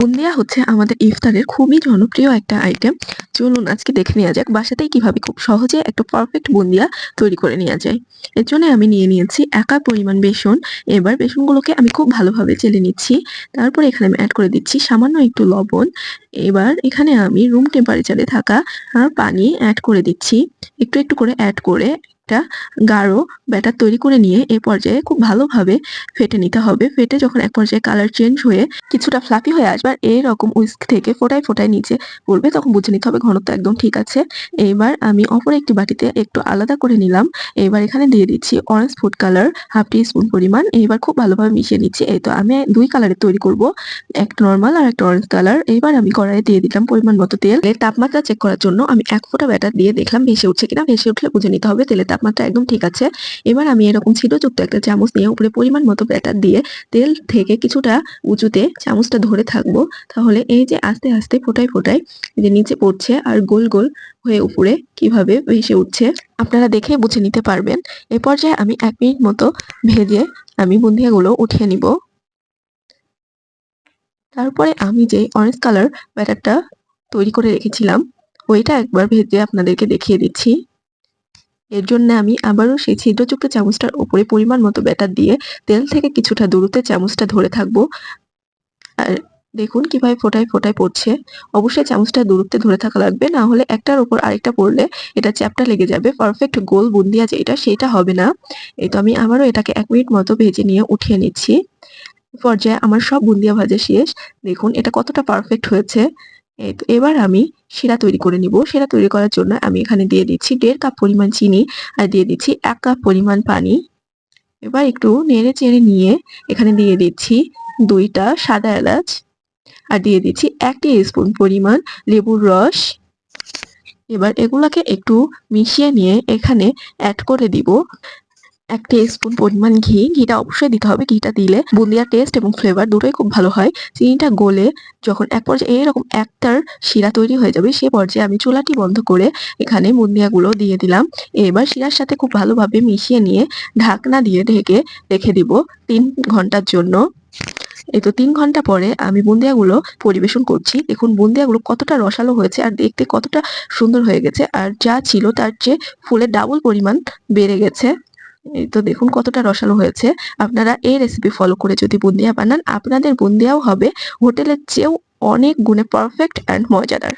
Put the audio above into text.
বুন্দিয়া হচ্ছে আমাদের ইফতারের খুবই জনপ্রিয় একটা আইটেম চলুন আজকে দেখে নেওয়া যাক বাসাতেই কীভাবে খুব সহজে একটা পারফেক্ট বুন্দিয়া তৈরি করে নেওয়া যায়। এর জন্য আমি নিয়ে নিয়েছি একা পরিমাণ বেসন। এবার বেসনগুলোকে আমি খুব ভালোভাবে চেলে নিচ্ছি। তারপর এখানে আমি অ্যাড করে দিচ্ছি সামান্য একটু লবণ। এবার এখানে আমি রুম টেম্পারেচারে থাকা পানি অ্যাড করে দিচ্ছি। একটু একটু করে অ্যাড করে একটা গাঢ় ব্যাটার তৈরি করে নিয়ে এ পর্যায়ে খুব ভালোভাবে ফেটে নিতে হবে। ফেটে যখন এক পর্যায়ে কালার চেঞ্জ হয়ে কিছুটা ফ্লাফি হয়ে আসবে আর এরকম উইস্ক থেকে ফোটায় ফোটায় নিচে পড়বে, তখন বুঝে নিতে হবে ঘনত্ব একদম ঠিক আছে। এবার আমি অপর একটি বাটিতে একটু আলাদা করে নিলাম। এবার এখানে দিয়ে দিচ্ছি orange food colour half teaspoon পরিমাণ। এবার খুব ভালোভাবে মিশিয়ে নিচ্ছি। এই তো আমি দুই কালারের তৈরি করব, একটা নর্মাল আর একটা অরেঞ্জ কালার এবার আমি কড়াইয়ে দিয়ে দিলাম পরিমাণ মতো তেল। তাপমাত্রা চেক করার জন্য আমি এক ফোঁটা ব্যাটার দিয়ে দেখলাম ভেসে উঠছে কিনা। ভেসে উঠলে বুঝে নিতে হবে তেলের তাপমাত্রা একদম ঠিক আছে। এবার আমি এরকম ছিদ্রযুক্ত একটা চামচ নিয়ে উপরে পরিমাণ মতো ব্যাটার দিয়ে তেল থেকে কিছুটা উঁচুতে চামচটা ধরে থাকব। তাহলে এই যে আস্তে আস্তে ফোটায় ফোটায় যে নিচে পড়ছে আর গোল গোল হয়ে উপরে কীভাবে ভেসে উঠছে আপনারা দেখে বুঝে নিতে পারবেন। এ পর্যায়ে আমি এক মিনিট মতো ভেজে আমি বুন্দিয়াগুলো উঠিয়ে নিব। তারপরে আমি যে অরেঞ্জ কালার ব্যাটারটা তৈরি করে রেখেছিলাম, ওইটা একবার ভেজে আপনাদেরকে দেখিয়ে দিচ্ছি। এর জন্য আমি আবারও সেই ছিদ্রযুক্ত চামচটার ওপরে পরিমাণ মতো ব্যাটার দিয়ে তেল থেকে কিছুটা দূরত্বে চামচটা ধরে থাকব। আর দেখুন কীভাবে ফোটায় ফোটায় পড়ছে। অবশ্যই চামচটা দূরত্বে ধরে থাকা লাগবে, না হলে একটার ওপর আরেকটা পড়লে এটা চ্যাপটা লেগে যাবে। পারফেক্ট গোল বুন্দিয়া যেটা সেটা হবে না। এই তো আমি আবারও এটাকে এক মিনিট মতো ভেজে নিয়ে উঠিয়ে নিচ্ছি। পর্যায়ে আমার সব বুন্দিয়া ভাজা শেষ। দেখুন এটা কতটা পারফেক্ট হয়েছে। এবার আমি শিরা তৈরি করে নিব। শিরা তৈরি করার জন্য আমি এখানে দিয়ে দিচ্ছি দেড় কাপ পরিমাণ চিনি আর দিয়ে দিচ্ছি এক কাপ পরিমাণ পানি। এবার একটু নেড়ে চেড়ে নিয়ে এখানে দিয়ে দিচ্ছি দুইটা সাদা এলাচ আর দিয়ে দিচ্ছি এক স্পুন পরিমাণ লেবুর রস। এবার এগুলাকে একটু মিশিয়ে নিয়ে এখানে অ্যাড করে দিব। এক স্পুন পরিমাণ ঘি। ঘিটা অবশ্যই দিতে হবে। ঘিটা দিলে বুন্দিয়ার টেস্ট এবং ফ্লেভার দুটোই খুব ভালো হয়। চিনিটা গলে যখন এক পর্যায়ে এরকম একটার শিরা তৈরি হয়ে যাবে, সে পর্যায়ে আমি চুলাটি বন্ধ করে এখানে বুন্দিয়াগুলো দিয়ে দিলাম। এবার শিরার সাথে খুব ভালোভাবে মিশিয়ে নিয়ে ঢাকনা দিয়ে ঢেকে রেখে দিব তিন ঘণ্টার জন্য। এই তো তিন ঘণ্টা পরে আমি বুন্দিয়াগুলো পরিবেশন করছি। দেখুন বুন্দিয়াগুলো কতটা রসালো হয়েছে আর দেখতে কতটা সুন্দর হয়ে গেছে। আর যা ছিল তার চেয়ে ফুলের ডাবল পরিমাণ বেড়ে গেছে। এই তো দেখুন কতটা রসালো হয়েছে। আপনারা এই রেসিপি ফলো করে যদি বুন্দিয়া বানান, আপনাদের বুন্দিয়াও হবে। হোটেলের চেয়েও অনেক গুণে পারফেক্ট অ্যান্ড মজাদার।